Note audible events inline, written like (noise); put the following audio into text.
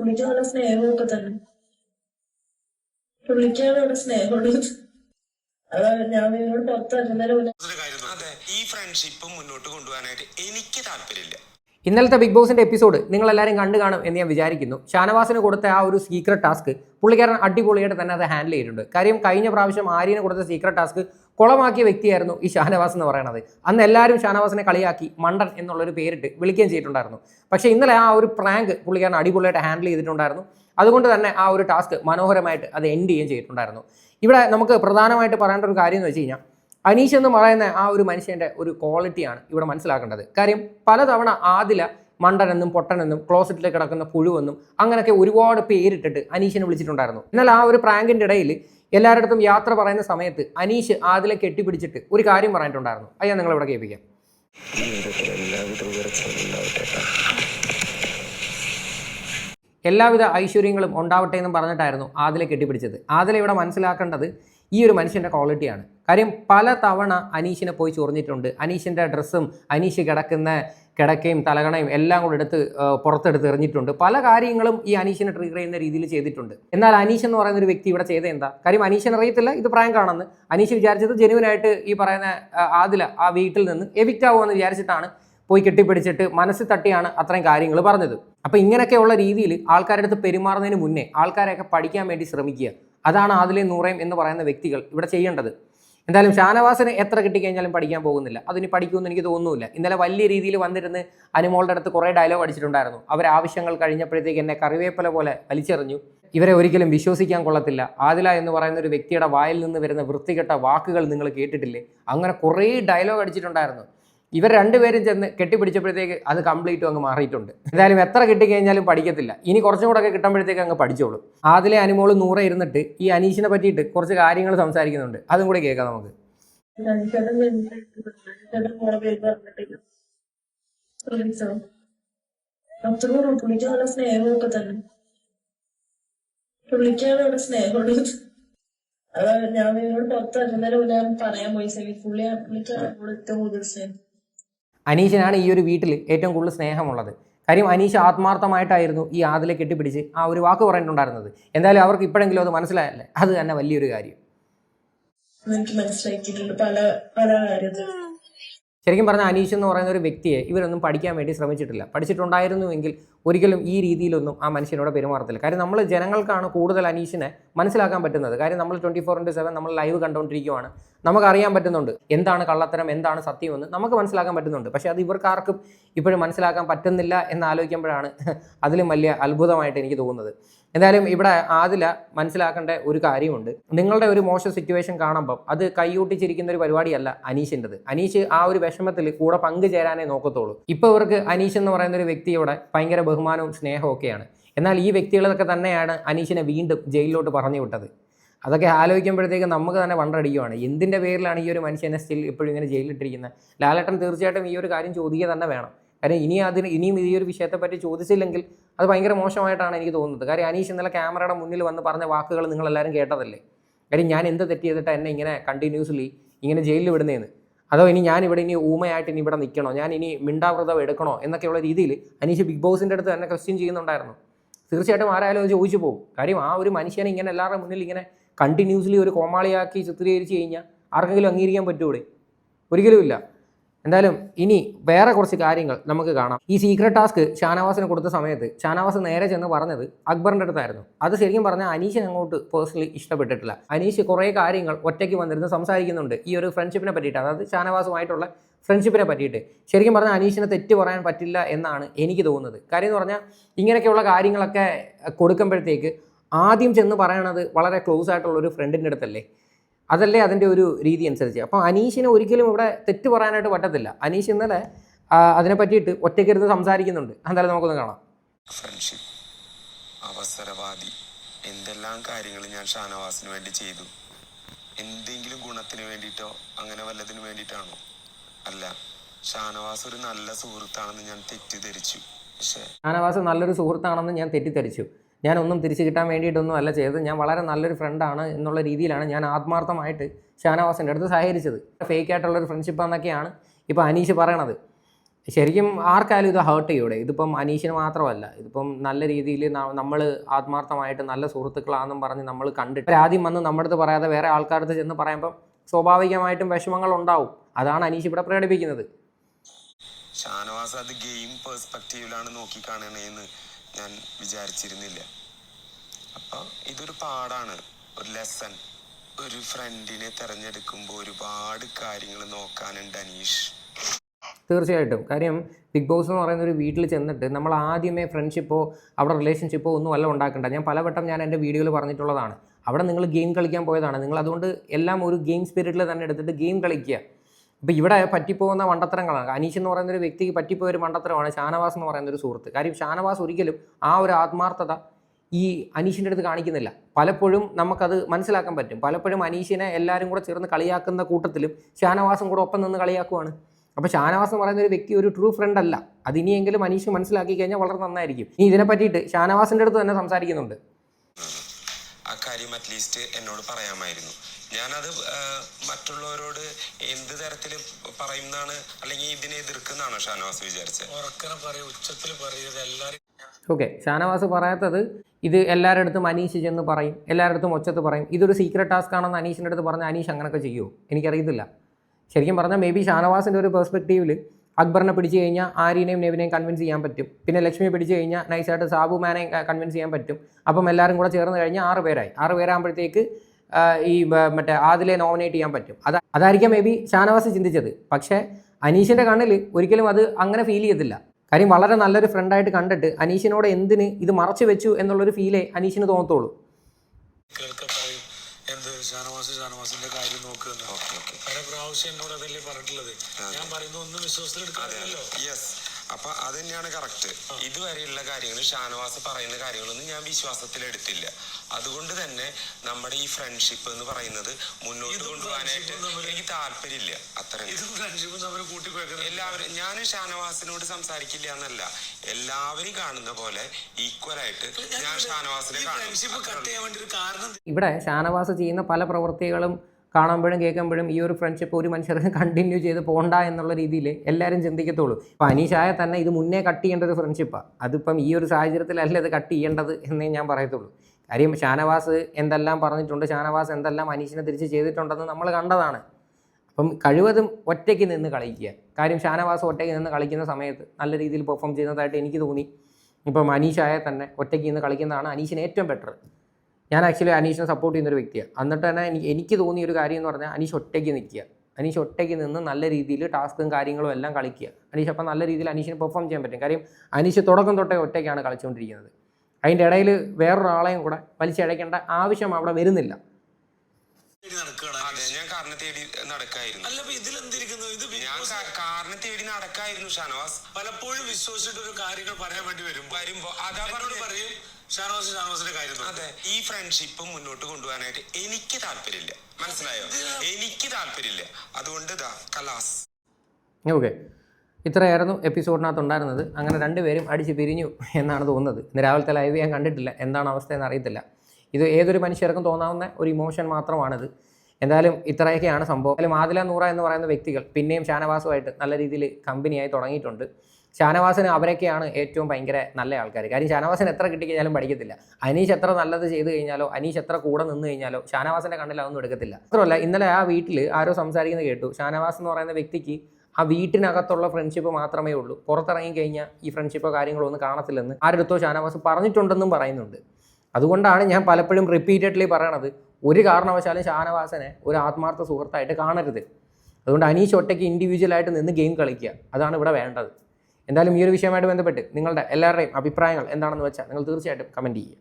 പുള്ളിക്ക് സ്നേഹമൊക്കെ തന്നെ. പുള്ളിക്കാണ് ഇവിടെ സ്നേഹമുള്ളത്. അതാണ് ഞാൻ നിങ്ങളോട് പുറത്തിറങ്ങുന്നതിന് മുന്നേ ഈ ഫ്രണ്ട്ഷിപ്പ് മുന്നോട്ട് കൊണ്ടുപോകാനായിട്ട് എനിക്ക് താല്പര്യമില്ല. ഇന്നലത്തെ ബിഗ് ബോസിന്റെ എപ്പിസോഡ് നിങ്ങൾ എല്ലാവരും കണ്ടു കാണും എന്ന് ഞാൻ വിചാരിക്കുന്നു. ഷാനവാസിന് കൊടുത്ത ആ ഒരു സീക്രട്ട് ടാസ്ക് പുള്ളിക്കാരൻ അടിപൊളിയായിട്ട് തന്നെ അത് ഹാൻഡിൽ ചെയ്തിട്ടുണ്ട്. കാര്യം കഴിഞ്ഞ പ്രാവശ്യം ആര്യന് കൊടുത്ത സീക്രട്ട് ടാസ്ക് കുളമാക്കിയ വ്യക്തിയായിരുന്നു ഈ ഷാനവാസ് എന്ന് പറയുന്നത് അന്ന് എല്ലാവരും ഷാനവാസിനെ കളിയാക്കി മണ്ടൻ എന്നുള്ളൊരു പേരിട്ട് വിളിക്കുകയും ചെയ്തിട്ടുണ്ടായിരുന്നു. പക്ഷേ ഇന്നലെ ആ ഒരു പ്രാങ്ക് പുള്ളിക്കാരൻ അടിപൊളിയായിട്ട് ഹാൻഡിൽ ചെയ്തിട്ടുണ്ടായിരുന്നു. അതുകൊണ്ട് തന്നെ ആ ഒരു ടാസ്ക് മനോഹരമായിട്ട് അത് എൻഡ് ചെയ്യുകയും ചെയ്തിട്ടുണ്ടായിരുന്നു. ഇവിടെ നമുക്ക് പ്രധാനമായിട്ട് പറയേണ്ട ഒരു കാര്യം എന്ന് വെച്ച് കഴിഞ്ഞാൽ അനീഷ് എന്ന് പറയുന്ന ആ ഒരു മനുഷ്യന്റെ ഒരു ക്വാളിറ്റിയാണ് ഇവിടെ മനസ്സിലാക്കേണ്ടത്. കാര്യം പലതവണ ആദില മണ്ടനെന്നും പൊട്ടനെന്നും ക്ലോസറ്റിൽ കിടക്കുന്ന പുഴുവെന്നും അങ്ങനെയൊക്കെ ഒരുപാട് പേരിട്ടിട്ട് അനീഷിനെ വിളിച്ചിട്ടുണ്ടായിരുന്നു. എന്നാൽ ആ ഒരു പ്രാങ്കിന്റെ ഇടയിൽ എല്ലാവരുടെ യാത്ര പറയുന്ന സമയത്ത് അനീഷ് ആദിലെ കെട്ടിപ്പിടിച്ചിട്ട് ഒരു കാര്യം പറഞ്ഞിട്ടുണ്ടായിരുന്നു. അയ്യാ നിങ്ങളിവിടെ കേൾപ്പിക്കാം. എല്ലാവിധ ഐശ്വര്യങ്ങളും ഉണ്ടാവട്ടെ എന്നും പറഞ്ഞിട്ടായിരുന്നു ആദിലെ കെട്ടിപ്പിടിച്ചത്. ആദില ഇവിടെ മനസ്സിലാക്കേണ്ടത് ഈ ഒരു മനുഷ്യന്റെ ക്വാളിറ്റിയാണ് കാര്യം പല തവണ അനീഷിനെ പോയി ചൊറിഞ്ഞിട്ടുണ്ട്. അനീഷിന്റെ ഡ്രസ്സും അനീഷ് കിടക്കുന്ന കിടക്കയും തലകണയും എല്ലാം കൂടെ എടുത്ത് പുറത്തെടുത്ത് എറിഞ്ഞിട്ടുണ്ട്. പല കാര്യങ്ങളും ഈ അനീഷിനെ ട്രിഗർ ചെയ്യുന്ന രീതിയിൽ ചെയ്തിട്ടുണ്ട്. എന്നാൽ അനീഷ് എന്ന് പറയുന്ന ഒരു വ്യക്തി ഇവിടെ ചെയ്ത എന്താ? കാര്യം അനീഷിന് അറിയത്തില്ല ഇത് പ്രാങ്ക് കാണുന്നത് അനീഷ് വിചാരിച്ചത് ജെനുവിനായിട്ട് ഈ പറയുന്ന ആദില ആ വീട്ടിൽ നിന്ന് എവിക്റ്റ് ആവുമെന്ന് വിചാരിച്ചിട്ടാണ് പോയി കെട്ടിപ്പിടിച്ചിട്ട് മനസ്സിൽ തട്ടിയാണ് അത്രയും കാര്യങ്ങൾ പറഞ്ഞത്. അപ്പോൾ ഇങ്ങനെയൊക്കെയുള്ള രീതിയിൽ ആൾക്കാരുടെ അടുത്ത് പെരുമാറുന്നതിന് മുന്നേ ആൾക്കാരെയൊക്കെ പഠിക്കാൻ വേണ്ടി ശ്രമിക്കുക. അതാണ് ആദിലെ നൂറേം എന്ന് പറയുന്ന വ്യക്തികൾ ഇവിടെ ചെയ്യേണ്ടത്. എന്തായാലും ഷാനവാസിന് എത്ര കിട്ടിക്കഴിഞ്ഞാലും പഠിക്കാൻ പോകുന്നില്ല. അതിന് പഠിക്കുമെന്ന് എനിക്ക് തോന്നുന്നില്ല. ഇന്നലെ വലിയ രീതിയിൽ വന്നിരുന്ന് അനുമോളുടെ അടുത്ത് കുറേ ഡയലോഗ് അടിച്ചിട്ടുണ്ടായിരുന്നു. അവർ ആവശ്യങ്ങൾ കഴിഞ്ഞപ്പോഴത്തേക്ക് എന്നെ കറിവേപ്പല പോലെ വലിച്ചെറിഞ്ഞു. ഇവരെ ഒരിക്കലും വിശ്വസിക്കാൻ കൊള്ളത്തില്ല. ആദില എന്ന് പറയുന്ന ഒരു വ്യക്തിയുടെ വായിൽ നിന്ന് വരുന്ന വൃത്തികെട്ട വാക്കുകൾ നിങ്ങൾ കേട്ടിട്ടില്ലേ? അങ്ങനെ കുറേ ഡയലോഗ് അടിച്ചിട്ടുണ്ടായിരുന്നു. ഇവർ രണ്ടുപേരും ചെന്ന് കെട്ടിപ്പിടിച്ചപ്പോഴത്തേക്ക് അത് കംപ്ലീറ്റും അങ്ങ് മാറിയിട്ടുണ്ട്. എന്തായാലും എത്ര കിട്ടിക്കഴിഞ്ഞാലും പഠിക്കത്തില്ല. ഇനി കുറച്ചും കൂടെ ഒക്കെ കിട്ടുമ്പോഴത്തേക്ക് അങ്ങ് പഠിച്ചോളും. ആദിലെ അനുമോൾ നൂറെ ഇരുന്നിട്ട് ഈ അനീഷിനെ പറ്റിയിട്ട് കുറച്ച് കാര്യങ്ങൾ സംസാരിക്കുന്നുണ്ട്. അതും കൂടി കേൾക്കാം നമുക്ക്. പുള്ളിക്കാണ് ഞാൻ നിങ്ങളോട് പുറത്തിറങ്ങുന്നതിന് മുന്നേ പറയാൻ പോയി സെവി. പുള്ളിയാണ് പുള്ളിക്കാണ് ഏറ്റവും കൂടുതൽ സ്നേഹം. അനീഷിനാണ് ഈ ഒരു വീട്ടിൽ ഏറ്റവും കൂടുതൽ സ്നേഹമുള്ളത്. കാര്യം അനീഷ് ആത്മാർത്ഥമായിട്ടായിരുന്നു ഈ ആദിലെ കെട്ടിപ്പിടിച്ച് ആ ഒരു വാക്ക് പറഞ്ഞിട്ടുണ്ടായിരുന്നത്. എന്തായാലും അവർക്ക് ഇപ്പോഴെങ്കിലും അത് മനസ്സിലായല്ലേ? അത് തന്നെ വലിയൊരു കാര്യം. എനിക്ക് മനസ്സിലാക്കിയിട്ടുണ്ട് പല പല ശരിക്കും പറഞ്ഞാൽ അനീഷ് എന്ന് പറയുന്ന ഒരു വ്യക്തിയെ ഇവരൊന്നും പഠിക്കാൻ വേണ്ടി ശ്രമിച്ചിട്ടില്ല. പഠിച്ചിട്ടുണ്ടായിരുന്നുവെങ്കിൽ ഒരിക്കലും ഈ രീതിയിലൊന്നും ആ മനുഷ്യനോട് പെരുമാറത്തില്ല. കാര്യം നമ്മൾ ജനങ്ങൾക്കാണ് കൂടുതൽ അനീഷിനെ മനസ്സിലാക്കാൻ പറ്റുന്നത്. കാര്യം നമ്മൾ ട്വന്റി ഫോർ ഇന്റു സെവൻ നമ്മൾ ലൈവ് കണ്ടുകൊണ്ടിരിക്കുവാണ് നമുക്കറിയാൻ പറ്റുന്നുണ്ട്. എന്താണ് കള്ളത്തരം എന്താണ് സത്യമെന്ന് നമുക്ക് മനസ്സിലാക്കാൻ പറ്റുന്നുണ്ട്. പക്ഷേ അത് ഇവർക്കാർക്കും ഇപ്പോഴും മനസ്സിലാക്കാൻ പറ്റുന്നില്ല എന്ന് ആലോചിക്കുമ്പോഴാണ് (laughs) അതിലും വലിയ അത്ഭുതമായിട്ട് എനിക്ക് തോന്നുന്നത്. എന്തായാലും ഇവിടെ ആദില മനസ്സിലാക്കേണ്ട ഒരു കാര്യമുണ്ട്. നിങ്ങളുടെ ഒരു മോശം സിറ്റുവേഷൻ കാണുമ്പം അത് കൈയൂട്ടിച്ചിരിക്കുന്ന ഒരു പരിപാടിയല്ല അനീഷിന്റെത്. അനീഷ് ആ ഒരു വിഷമത്തിൽ കൂടെ പങ്കുചേരാനേ നോക്കത്തുള്ളൂ. ഇപ്പോൾ ഇവർക്ക് അനീഷ് എന്ന് പറയുന്ന ഒരു വ്യക്തിയോടെ ഭയങ്കര ബഹുമാനവും സ്നേഹവും ഒക്കെയാണ്. എന്നാൽ ഈ വ്യക്തികളൊക്കെ തന്നെയാണ് അനീഷിനെ വീണ്ടും ജയിലിലോട്ട് പറഞ്ഞു വിട്ടത്. അതൊക്കെ ആലോചിക്കുമ്പോഴത്തേക്ക് നമുക്ക് തന്നെ വണ്ടടിക്കുവാണ് എന്തിന്റെ പേരിലാണ് ഈ ഒരു മനുഷ്യനെ സ്റ്റിൽ ഇപ്പോഴും ഇങ്ങനെ ജയിലിലിട്ടിരിക്കുന്നത് ലാലേട്ടൻ തീർച്ചയായിട്ടും ഈ ഒരു കാര്യം ചോദിക്കുക തന്നെ വേണം. കാരണം ഇനി അതിന് ഇനിയും ഈ ഒരു വിഷയത്തെപ്പറ്റി ചോദിച്ചില്ലെങ്കിൽ അത് ഭയങ്കര മോശമായിട്ടാണ് എനിക്ക് തോന്നുന്നത്. കാര്യം അനീഷ് ഇന്നലെ ക്യാമറയുടെ മുന്നിൽ വന്ന് പറഞ്ഞ വാക്കുകൾ നിങ്ങളെല്ലാവരും കേട്ടതല്ലേ? കാര്യം ഞാൻ എന്ത് തെറ്റ് ചെയ്തിട്ടാണ് എന്നെ ഇങ്ങനെ കണ്ടിന്യൂസ്ലി ഇങ്ങനെ ജയിലിൽ വിടുന്നതെന്ന് അതോ ഇനി ഞാൻ ഇവിടെ ഇനി ഊമയായിട്ട് ഇനി ഇവിടെ നിൽക്കണോ? ഞാൻ ഇനി മിണ്ടാവൃതം എടുക്കണോ? എന്നൊക്കെയുള്ള രീതിയിൽ അനീഷ് ബിഗ് ബോസിന്റെ അടുത്ത് തന്നെ ക്വസ്റ്റ്യൻ ചെയ്യുന്നുണ്ടായിരുന്നു. തീർച്ചയായിട്ടും ആരായാലും അത് ചോദിച്ചു പോകും. കാര്യം ആ ഒരു മനുഷ്യനെ ഇങ്ങനെ എല്ലാവരുടെ മുന്നിൽ ഇങ്ങനെ കണ്ടിന്യൂസ്ലി ഒരു കോമാളിയാക്കി ചിത്രീകരിച്ച് കഴിഞ്ഞാൽ ആർക്കെങ്കിലും അംഗീകരിക്കാൻ പറ്റൂടെ? ഒരിക്കലുമില്ല എന്തായാലും ഇനി വേറെ കുറച്ച് കാര്യങ്ങൾ നമുക്ക് കാണാം. ഈ സീക്രട്ട് ടാസ്ക് ഷാനവാസിന് കൊടുത്ത സമയത്ത് ഷാനവാസ് നേരെ ചെന്ന് പറഞ്ഞത് അക്ബറിന്റെ അടുത്തായിരുന്നു. അത് ശരിക്കും പറഞ്ഞാൽ അനീഷിന് അങ്ങോട്ട് പേഴ്സണലി ഇഷ്ടപ്പെട്ടിട്ടില്ല. അനീഷ് കുറേ കാര്യങ്ങൾ ഒറ്റയ്ക്ക് വന്നിരുന്ന് സംസാരിക്കുന്നുണ്ട്. ഈ ഒരു ഫ്രണ്ട്ഷിപ്പിനെ പറ്റിയിട്ട് അതായത് ഷാനവാസുമായിട്ടുള്ള ഫ്രണ്ട്ഷിപ്പിനെ പറ്റിയിട്ട്. ശരിക്കും പറഞ്ഞാൽ അനീഷിനെ തെറ്റ് പറയാൻ പറ്റില്ല എന്നാണ് എനിക്ക് തോന്നുന്നത്. കാര്യം എന്ന് പറഞ്ഞാൽ ഇങ്ങനെയൊക്കെയുള്ള കാര്യങ്ങളൊക്കെ കൊടുക്കുമ്പോഴത്തേക്ക് ആദ്യം ചെന്ന് പറയണത് വളരെ ക്ലോസ് ആയിട്ടുള്ള ഒരു ഫ്രണ്ടിന്റെ അടുത്തല്ലേ? അതല്ലേ അതിന്റെ ഒരു രീതി അനുസരിച്ച്. അപ്പോൾ അനീഷിനെ ഒരിക്കലും ഇവിടെ തെറ്റ് പറയാനായിട്ട് പറ്റത്തില്ല. അനീഷ് ഇന്നലെ അതിനെ പറ്റിയിട്ട് ഒറ്റയ്ക്കിരുന്ന് സംസാരിക്കുന്നുണ്ട്. എന്തായാലും നമുക്കൊന്ന് കാണാം. ഫ്രണ്ട്ഷിപ്പ് അവസരവാദി. എന്തെല്ലാം കാര്യങ്ങൾ ഞാൻ ഷാനവാസിന് വേണ്ടി ചെയ്തു? എന്തെങ്കിലും ഗുണത്തിന് വേണ്ടിയിട്ടോ അങ്ങനെ വല്ലതിന് വേണ്ടിയിട്ടാണോ? അല്ല ഷാനവാസ് ഒരു നല്ല സുഹൃത്താണെന്ന് ഞാൻ തെറ്റിദ്ധരിച്ചു. പക്ഷേ ഷാനവാസ് നല്ലൊരു സുഹൃത്താണെന്ന് ഞാൻ തെറ്റിദ്ധരിച്ചു. ഞാൻ ഒന്നും തിരിച്ചു കിട്ടാൻ വേണ്ടിയിട്ടൊന്നും അല്ല ചെയ്തത്. ഞാൻ വളരെ നല്ലൊരു ഫ്രണ്ടാണ് എന്നുള്ള രീതിയിലാണ് ഞാൻ ആത്മാർത്ഥമായിട്ട് ഷാനവാസിന്റെ അടുത്ത് സഹകരിച്ചത്. ഫേക്ക് ആയിട്ടുള്ളൊരു ഫ്രണ്ട്ഷിപ്പാന്നൊക്കെയാണ് ഇപ്പോൾ അനീഷ് പറയണത്. ശരിക്കും ആർക്കായാലും ഇത് ഹേർട്ട് ചെയ്യൂടെ? ഇതിപ്പം അനീഷിന് മാത്രമല്ല. ഇതിപ്പം നല്ല രീതിയിൽ നമ്മൾ ആത്മാർത്ഥമായിട്ട് നല്ല സുഹൃത്തുക്കളാണെന്നും പറഞ്ഞ് നമ്മൾ കണ്ടിട്ട് ആദ്യം വന്ന് നമ്മുടെ അടുത്ത് പറയാതെ വേറെ ആൾക്കാരുടെ ചെന്ന് പറയുമ്പം സ്വാഭാവികമായിട്ടും വിഷമങ്ങൾ ഉണ്ടാവും. അതാണ് അനീഷ് ഇവിടെ പ്രകടിപ്പിക്കുന്നത്. ഷാനവാസ് അത് ഗെയിം പേഴ്സ്പെക്റ്റീവിലാണ് നോക്കിക്കാണണേന്ന് ഞാൻ വിചാരിച്ചിരുന്നില്ല. അപ്പോൾ ഇതൊരു പാടാണ്. ഒരു ലെസൺ ഒരു ഫ്രണ്ടിനെ തിരഞ്ഞെടുക്കുമ്പോൾ ഒരുപാട് കാര്യങ്ങൾ നോക്കാനുണ്ട് അനീഷ്. തീർച്ചയായിട്ടും. കാര്യം ബിഗ് ബോസ് എന്ന് പറയുന്ന ഒരു വീട്ടിൽ ചെന്നിട്ട് നമ്മൾ ആദ്യമേ ഫ്രണ്ട്ഷിപ്പോ അവിടെ റിലേഷൻഷിപ്പോ ഒന്നും അല്ല ഉണ്ടാക്കണ്ട. ഞാൻ പലവട്ടം ഞാൻ എന്റെ വീഡിയോയിൽ പറഞ്ഞിട്ടുള്ളതാണ്. അവിടെ നിങ്ങൾ ഗെയിം കളിക്കാൻ പോയതാണ്. നിങ്ങൾ അതുകൊണ്ട് എല്ലാം ഒരു ഗെയിം സ്പിരിറ്റിൽ തന്നെ എടുത്തിട്ട് ഗെയിം കളിക്കുക. ഇപ്പോൾ ഇവിടെ പറ്റിപ്പോകുന്ന മണ്ടത്തരങ്ങളാണ്. അനീഷ് എന്ന് പറയുന്ന ഒരു വ്യക്തിക്ക് പറ്റിപ്പോയ ഒരു മണ്ടത്തരമാണ് ഷാനവാസ് എന്ന് പറയുന്ന ഒരു സുഹൃത്ത്. കാര്യം ഷാനവാസ് ഒരിക്കലും ആ ഒരു ആത്മാർത്ഥത ഈ അനീഷിന്റെ അടുത്ത് കാണിക്കുന്നില്ല. പലപ്പോഴും നമുക്കത് മനസ്സിലാക്കാൻ പറ്റും. പലപ്പോഴും അനീഷിനെ എല്ലാവരും കൂടെ ചേർന്ന് കളിയാക്കുന്ന കൂട്ടത്തിലും ഷാനവാസും കൂടെ ഒപ്പം നിന്ന് കളിയാക്കുവാണ്. അപ്പോൾ ഷാനവാസ് എന്ന് പറയുന്ന ഒരു വ്യക്തി ഒരു ട്രൂ ഫ്രണ്ട് അല്ല. അത് ഇനിയെങ്കിലും അനീഷ് മനസ്സിലാക്കി കഴിഞ്ഞാൽ വളരെ നന്നായിരിക്കും. ഇനി ഇതിനെ പറ്റിയിട്ട് ഷാനവാസിന്റെ അടുത്ത് തന്നെ സംസാരിക്കുന്നുണ്ട്. ആ കാര്യം അറ്റ്ലീസ്റ്റ് എന്നോട് പറയാമായിരുന്നു. ഞാനത് മറ്റുള്ളവരോട് എന്ത് തരത്തിൽ പറയുന്നതാണ് അല്ലെങ്കിൽ ഇതിനെ എതിർക്കുന്നതാണോ ഷാനവാസ് വിചാരിച്ചത് ഉറക്കനെ പറയും ഉച്ചത്തിൽ പറയും എല്ലാരും ഓക്കെ ഷാനവാസ് പറയാത്തത് ഇത് എല്ലാവരുടെ അടുത്തും അനീഷ് ചെന്ന് പറയും എല്ലാവരുടെ അടുത്തും ഒച്ചത്ത് പറയും. ഇതൊരു സീക്രട്ട് ടാസ്ക് ആണെന്ന് അനീഷിന്റെ അടുത്ത് പറഞ്ഞാൽ അനീഷ് അങ്ങനെയൊക്കെ ചെയ്യുമോ എനിക്കറിയത്തില്ല. ശരിക്കും പറഞ്ഞാൽ മേ ബി ഷാനവാസിന്റെ ഒരു പെർസ്പെക്റ്റീവിൽ അക്ബറിനെ പിടിച്ചു കഴിഞ്ഞാൽ ആര്യനെയും നെവിനെയും കൺവിൻസ് ചെയ്യാൻ പറ്റും. പിന്നെ ലക്ഷ്മിയെ പിടിച്ചു കഴിഞ്ഞാൽ നൈസായിട്ട് സാബു മാനെ കൺവിൻസ് ചെയ്യാൻ പറ്റും. അപ്പം എല്ലാവരും കൂടെ ചേർന്ന് കഴിഞ്ഞാൽ ആറ് പേരായി. ആറ് പേരാകുമ്പോഴത്തേക്ക് ഈ മറ്റേ ആദിലെ നോമിനേറ്റ് ചെയ്യാൻ പറ്റും. അത് അതായിരിക്കാം മേ ബി ഷാനവാസ് ചിന്തിച്ചത്. പക്ഷേ അനീഷിന്റെ കണ്ണിൽ ഒരിക്കലും അത് അങ്ങനെ ഫീൽ ചെയ്തില്ല കാര്യം വളരെ നല്ലൊരു ഫ്രണ്ടായിട്ട് കണ്ടിട്ട് അനീഷിനോട് എന്തിന് ഇത് മറച്ചു വെച്ചു എന്നുള്ളൊരു ഫീലേ അനീഷിന് തോന്നത്തുള്ളൂ. എന്ത് ഷാനവാസ് ഷാനവാസിന്റെ കാര്യം നോക്കുക പല പ്രാവശ്യം എന്നോട് അതല്ലേ പറഞ്ഞിട്ടുള്ളത്. ഞാൻ പറയുന്ന ഒന്നും യെസ് അപ്പൊ അത് തന്നെയാണ് കറക്റ്റ് ഇതുവരെയുള്ള കാര്യങ്ങൾ ഷാനവാസ് പറയുന്ന കാര്യങ്ങളൊന്നും ഞാൻ വിശ്വാസത്തിൽ എടുത്തില്ല. അതുകൊണ്ട് തന്നെ നമ്മുടെ ഈ ഫ്രണ്ട്ഷിപ്പ് എന്ന് പറയുന്നത് മുന്നോട്ട് കൊണ്ടുപോകാനായിട്ട് എനിക്ക് താല്പര്യമില്ല. അത്ര എല്ലാവരും ഞാൻ ഷാനവാസിനോട് സംസാരിക്കില്ല എന്നല്ല. എല്ലാവരും കാണുന്ന പോലെ ഈക്വൽ ആയിട്ട് ഞാൻ ഷാനവാസിനെ ഫ്രണ്ട്ഷിപ്പ് കട്ട് കാണും ചെയ്യാൻ വേണ്ടി ഒരു കാരണം ഇവിടെ ഷാനവാസ് ചെയ്യുന്ന പല പ്രവൃത്തികളും കാണുമ്പോഴും കേൾക്കുമ്പോഴും ഈ ഒരു ഫ്രണ്ട്ഷിപ്പ് ഒരു മനുഷ്യർക്ക് (laughs) കണ്ടിന്യൂ ചെയ്ത് പോണ്ട എന്നുള്ള രീതിയിൽ എല്ലാവരും ചിന്തിക്കത്തുള്ളൂ. ഇപ്പം അനീഷായ തന്നെ ഇത് മുന്നേ കട്ട് ചെയ്യേണ്ട ഒരു ഫ്രണ്ട്ഷിപ്പാണ് അതിപ്പം ഈ ഒരു സാഹചര്യത്തിലല്ല ഇത് കട്ട് ചെയ്യേണ്ടത് എന്നേ ഞാൻ പറയത്തുള്ളൂ. കാര്യം ഷാനവാസ് എന്തെല്ലാം പറഞ്ഞിട്ടുണ്ട് ഷാനവാസ് എന്തെല്ലാം അനീഷിനെ തിരിച്ച് ചെയ്തിട്ടുണ്ടെന്ന് നമ്മൾ കണ്ടതാണ്. അപ്പം കഴിവതും ഒറ്റയ്ക്ക് നിന്ന് കളിക്കുക. കാര്യം ഷാനവാസ് ഒറ്റയ്ക്ക് നിന്ന് കളിക്കുന്ന സമയത്ത് നല്ല രീതിയിൽ പെർഫോം ചെയ്യുന്നതായിട്ട് എനിക്ക് തോന്നി. ഇപ്പം അനീഷായ തന്നെ ഒറ്റയ്ക്ക് നിന്ന് കളിക്കുന്നതാണ് അനീഷിന് ഏറ്റവും ബെറ്റർ ഞാൻ ആക്ച്വലി അനീഷിനെ സപ്പോർട്ട് ചെയ്യുന്ന ഒരു വ്യക്തിയാണ് എന്നിട്ട് തന്നെ എനിക്ക് എനിക്ക് തോന്നിയ ഒരു കാര്യം എന്ന് പറഞ്ഞാൽ അനീഷ് ഒറ്റയ്ക്ക് നിൽക്കുക. അനീഷ് ഒറ്റയ്ക്ക് നിന്ന് നല്ല രീതിയിൽ ടാസ്കും കാര്യങ്ങളും എല്ലാം കളിക്കുക. അനീഷ് അപ്പം നല്ല രീതിയിൽ അനീഷിനെ പെർഫോം ചെയ്യാൻ പറ്റും. കാര്യം അനീഷ് തുടക്കം തൊട്ടേ ഒറ്റയ്ക്കാണ് കളിച്ചുകൊണ്ടിരിക്കുന്നത്. അതിന്റെ ഇടയിൽ വേറൊരാളെയും കൂടെ വലിച്ചടയ്ക്കേണ്ട ആവശ്യം അവിടെ വരുന്നില്ല. ഞാൻ തേടി നടക്കായിരുന്നു. അല്ല ഇത് ഞാൻ തേടി നടക്കായിരുന്നു ഷാനവാസ്. പലപ്പോഴും വിശ്വസിച്ചിട്ട് ഒരു കാര്യങ്ങൾ പറയാൻ വേണ്ടി വരും വരുമ്പോ അതാ പറഞ്ഞു പറയും. ഷാനവാസ് ഷാനോസിന്റെ കാര്യം നോക്ക്. ഈ ഫ്രണ്ട്ഷിപ്പ് മുന്നോട്ട് കൊണ്ടുപോകാനായിട്ട് എനിക്ക് താല്പര്യമില്ല. മനസ്സിലായോ? എനിക്ക് താല്പര്യമില്ല. അതുകൊണ്ട് ഇതാ കലാസ്. ഓക്കെ. ഇത്രയായിരുന്നു എപ്പിസോഡിനകത്ത് ഉണ്ടായിരുന്നത്. അങ്ങനെ രണ്ടുപേരും അടിച്ച് പിരിഞ്ഞു എന്നാണ് തോന്നുന്നത്. ഇന്ന് രാവിലത്തെ ലൈവ് ഞാൻ കണ്ടിട്ടില്ല. എന്താണ് അവസ്ഥ എന്ന് അറിയത്തില്ല. ഇത് ഏതൊരു മനുഷ്യർക്കും തോന്നാവുന്ന ഒരു ഇമോഷൻ മാത്രമാണിത്. എന്തായാലും ഇത്രയൊക്കെയാണ് സംഭവം. എന്തായാലും ആദില നൂറ എന്ന് പറയുന്ന വ്യക്തികൾ പിന്നെയും ഷാനവാസുമായിട്ട് നല്ല രീതിയിൽ കമ്പനിയായി തുടങ്ങിയിട്ടുണ്ട്. ഷാനവാസിന് അവരൊക്കെയാണ് ഏറ്റവും ഭയങ്കര നല്ല ആൾക്കാർ കാര്യം ഷാനവാസിന് എത്ര കിട്ടിക്കഴിഞ്ഞാലും പഠിക്കത്തില്ല. അനീഷ് എത്ര നല്ലത് ചെയ്ത് കഴിഞ്ഞാലോ അനീഷ് എത്ര കൂടെ നിന്ന് കഴിഞ്ഞാലോ ഷാനവാസിന്റെ കണ്ണിൽ അതൊന്നും എടുക്കത്തില്ല. മാത്രമല്ല ഇന്നലെ ആ വീട്ടിൽ ആരോ സംസാരിക്കുന്നത് കേട്ടു. ഷാനവാസ് എന്ന് പറയുന്ന വ്യക്തിക്ക് ആ വീട്ടിനകത്തുള്ള ഫ്രണ്ട്ഷിപ്പ് മാത്രമേ ഉള്ളൂ. പുറത്തിറങ്ങി കഴിഞ്ഞാൽ ഈ ഫ്രണ്ട്ഷിപ്പോ കാര്യങ്ങളോ ഒന്നും കാണത്തില്ലെന്ന് ആരെടുത്തോ ഷാനവാസ് പറഞ്ഞിട്ടുണ്ടെന്നും പറയുന്നുണ്ട്. അതുകൊണ്ടാണ് ഞാൻ പലപ്പോഴും റിപ്പീറ്റഡ്ലി പറയണത് ഒരു കാരണവശാലും ഷാനവാസനെ ഒരു ആത്മാർത്ഥ സുഹൃത്തായിട്ട് കാണരുത്. അതുകൊണ്ട് അനീഷ് ഒറ്റയ്ക്ക് ഇൻഡിവിജ്വലായിട്ട് നിന്ന് ഗെയിം കളിക്കുക. അതാണ് ഇവിടെ വേണ്ടത്. എന്തായാലും ഈ ഒരു വിഷയമായിട്ട് ബന്ധപ്പെട്ട് നിങ്ങളുടെ എല്ലാവരുടെയും അഭിപ്രായങ്ങൾ എന്താണെന്ന് വെച്ചാൽ നിങ്ങൾ തീർച്ചയായിട്ടും കമന്റ് ചെയ്യുക.